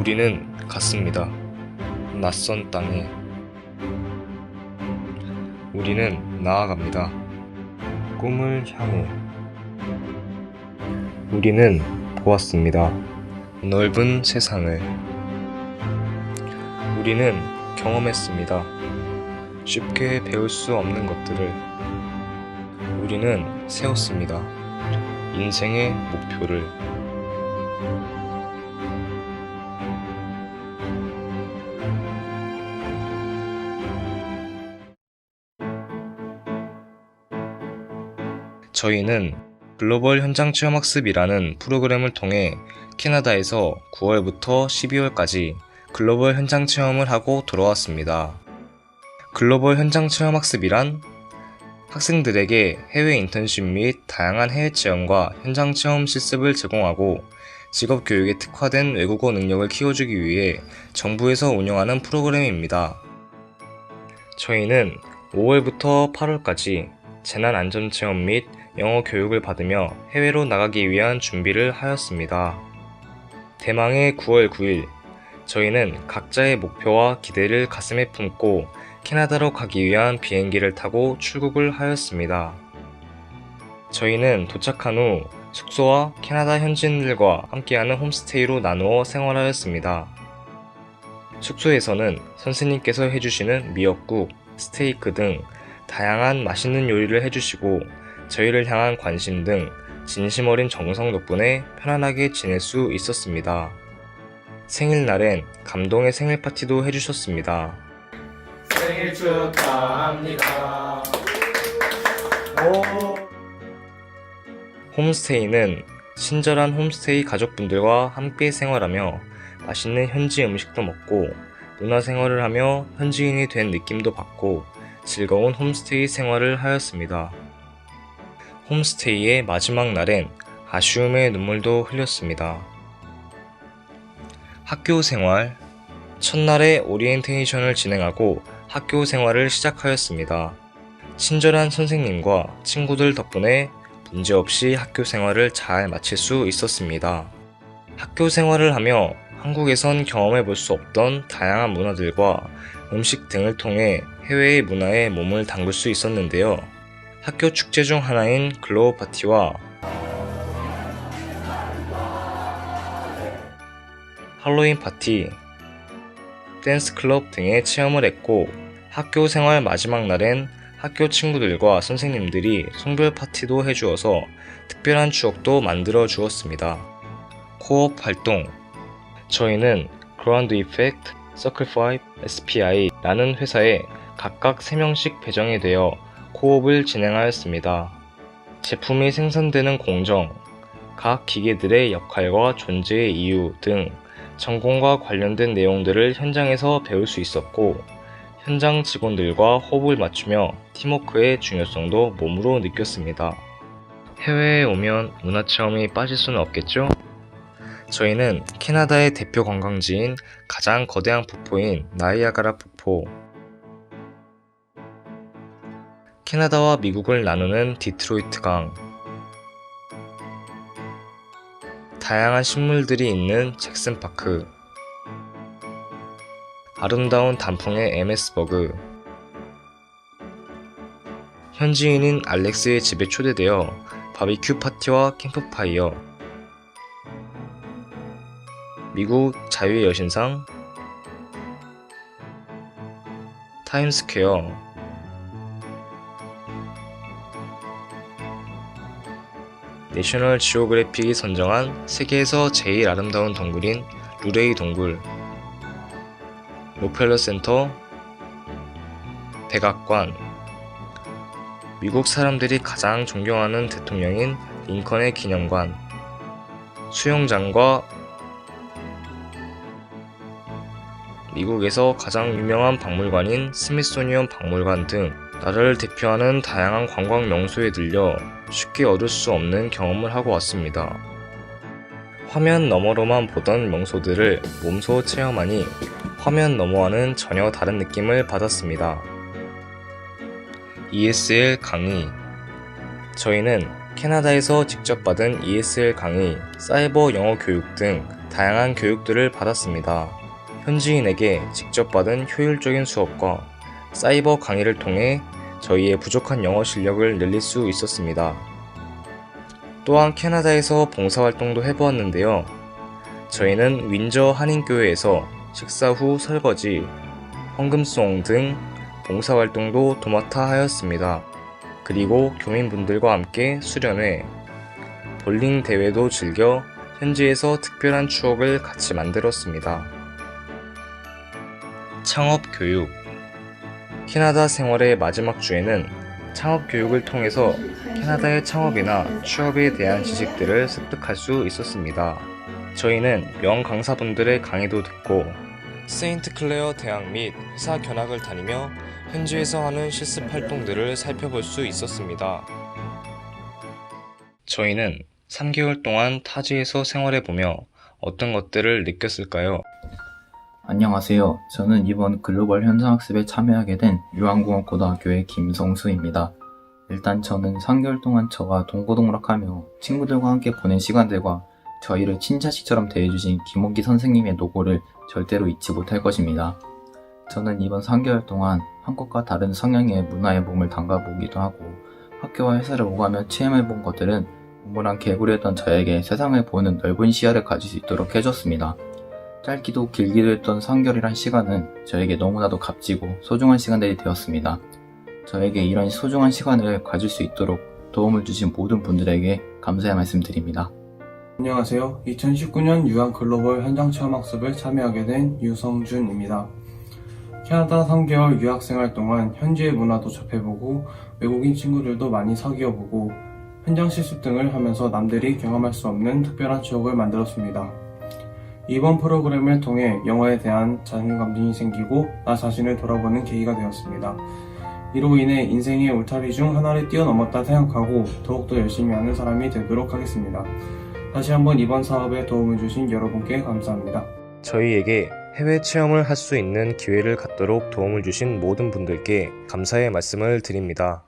우리는 갔습니다. 낯선 땅에. 우리는 나아갑니다. 꿈을 향해. 우리는 보았습니다. 넓은 세상을. 우리는 경험했습니다. 쉽게 배울 수 없는 것들을. 우리는 세웠습니다. 인생의 목표를. 저희는 글로벌 현장 체험 학습이라는 프로그램을 통해 캐나다에서 9월부터 12월까지 글로벌 현장 체험을 하고 돌아왔습니다. 글로벌 현장 체험 학습이란 학생들에게 해외 인턴십 및 다양한 해외 체험과 현장 체험 실습을 제공하고 직업 교육에 특화된 외국어 능력을 키워주기 위해 정부에서 운영하는 프로그램입니다. 저희는 5월부터 8월까지 재난 안전 체험 및 영어 교육을 받으며 해외로 나가기 위한 준비를 하였습니다. 대망의 9월 9일, 저희는 각자의 목표와 기대를 가슴에 품고 캐나다로 가기 위한 비행기를 타고 출국을 하였습니다. 저희는 도착한 후 숙소와 캐나다 현지인들과 함께하는 홈스테이로 나누어 생활하였습니다. 숙소에서는 선생님께서 해주시는 미역국, 스테이크 등 다양한 맛있는 요리를 해주시고 저희를 향한 관심 등 진심 어린 정성 덕분에 편안하게 지낼 수 있었습니다. 생일날엔 감동의 생일 파티도 해주셨습니다. 생일 축하합니다. 오. 홈스테이는 친절한 홈스테이 가족분들과 함께 생활하며 맛있는 현지 음식도 먹고 문화 생활을 하며 현지인이 된 느낌도 받고 즐거운 홈스테이 생활을 하였습니다. 홈스테이의 마지막 날엔 아쉬움의 눈물도 흘렸습니다. 학교 생활 첫날에 오리엔테이션을 진행하고 학교 생활을 시작하였습니다. 친절한 선생님과 친구들 덕분에 문제없이 학교 생활을 잘 마칠 수 있었습니다. 학교 생활을 하며 한국에선 경험해 볼 수 없던 다양한 문화들과 음식 등을 통해 해외의 문화에 몸을 담글 수 있었는데요. 학교 축제 중 하나인 글로우 파티와 할로윈 파티, 댄스 클럽 등의 체험을 했고 학교 생활 마지막 날엔 학교 친구들과 선생님들이 송별 파티도 해주어서 특별한 추억도 만들어 주었습니다. 코업 활동 저희는 그라운드 이펙트, 서클5, SPI라는 회사에 각각 3명씩 배정이 되어 코업을 진행하였습니다. 제품이 생산되는 공정, 각 기계들의 역할과 존재의 이유 등 전공과 관련된 내용들을 현장에서 배울 수 있었고 현장 직원들과 호흡을 맞추며 팀워크의 중요성도 몸으로 느꼈습니다. 해외에 오면 문화 체험이 빠질 수는 없겠죠? 저희는 캐나다의 대표 관광지인 가장 거대한 폭포인 나이아가라 폭포, 캐나다와 미국을 나누는 디트로이트 강, 다양한 식물들이 있는 잭슨 파크, 아름다운 단풍의 에메스버그, 현지인인 알렉스의 집에 초대되어 바비큐 파티와 캠프파이어, 미국 자유의 여신상, 타임스퀘어, 내셔널 지오그래픽이 선정한 세계에서 제일 아름다운 동굴인 루레이 동굴, 로펠러 센터, 백악관, 미국 사람들이 가장 존경하는 대통령인 링컨의 기념관, 수영장과 미국에서 가장 유명한 박물관인 스미소니언 박물관 등 나라를 대표하는 다양한 관광 명소에 들려 쉽게 얻을 수 없는 경험을 하고 왔습니다. 화면 너머로만 보던 명소들을 몸소 체험하니 화면 너머와는 전혀 다른 느낌을 받았습니다. ESL 강의 저희는 캐나다에서 직접 받은 ESL 강의, 사이버 영어 교육 등 다양한 교육들을 받았습니다. 현지인에게 직접 받은 효율적인 수업과 사이버 강의를 통해 저희의 부족한 영어 실력을 늘릴 수 있었습니다. 또한 캐나다에서 봉사활동도 해보았는데요. 저희는 윈저 한인교회에서 식사 후 설거지, 헌금송 등 봉사활동도 도맡아 하였습니다. 그리고 교민분들과 함께 수련회, 볼링 대회도 즐겨 현지에서 특별한 추억을 같이 만들었습니다. 창업 교육 캐나다 생활의 마지막 주에는 창업 교육을 통해서 캐나다의 창업이나 취업에 대한 지식들을 습득할 수 있었습니다. 저희는 명 강사분들의 강의도 듣고 세인트 클레어 대학 및 회사 견학을 다니며 현지에서 하는 실습 활동들을 살펴볼 수 있었습니다. 저희는 3개월 동안 타지에서 생활해 보며 어떤 것들을 느꼈을까요? 안녕하세요. 저는 이번 글로벌 현장학습에 참여하게 된 유한공업고등학교의 김성수입니다. 일단 저는 3개월 동안 저와 동고동락하며 친구들과 함께 보낸 시간들과 저희를 친자식처럼 대해주신 김홍기 선생님의 노고를 절대로 잊지 못할 것입니다. 저는 이번 3개월 동안 한국과 다른 성향의 문화에 몸을 담가보기도 하고 학교와 회사를 오가며 체험해본 것들은 공부랑 개구리였던 저에게 세상을 보는 넓은 시야를 가질 수 있도록 해줬습니다. 짧기도 길기도 했던 3개월이란 시간은 저에게 너무나도 값지고 소중한 시간들이 되었습니다. 저에게 이런 소중한 시간을 가질 수 있도록 도움을 주신 모든 분들에게 감사의 말씀드립니다. 안녕하세요. 2019년 유한 글로벌 현장 체험 학습을 참여하게 된 유성준입니다. 캐나다 3개월 유학 생활 동안 현지의 문화도 접해보고 외국인 친구들도 많이 사귀어보고 현장 실습 등을 하면서 남들이 경험할 수 없는 특별한 추억을 만들었습니다. 이번 프로그램을 통해 영어에 대한 자신감이 생기고 나 자신을 돌아보는 계기가 되었습니다. 이로 인해 인생의 울타리 중 하나를 뛰어넘었다 생각하고 더욱더 열심히 하는 사람이 되도록 하겠습니다. 다시 한번 이번 사업에 도움을 주신 여러분께 감사합니다. 저희에게 해외 체험을 할 수 있는 기회를 갖도록 도움을 주신 모든 분들께 감사의 말씀을 드립니다.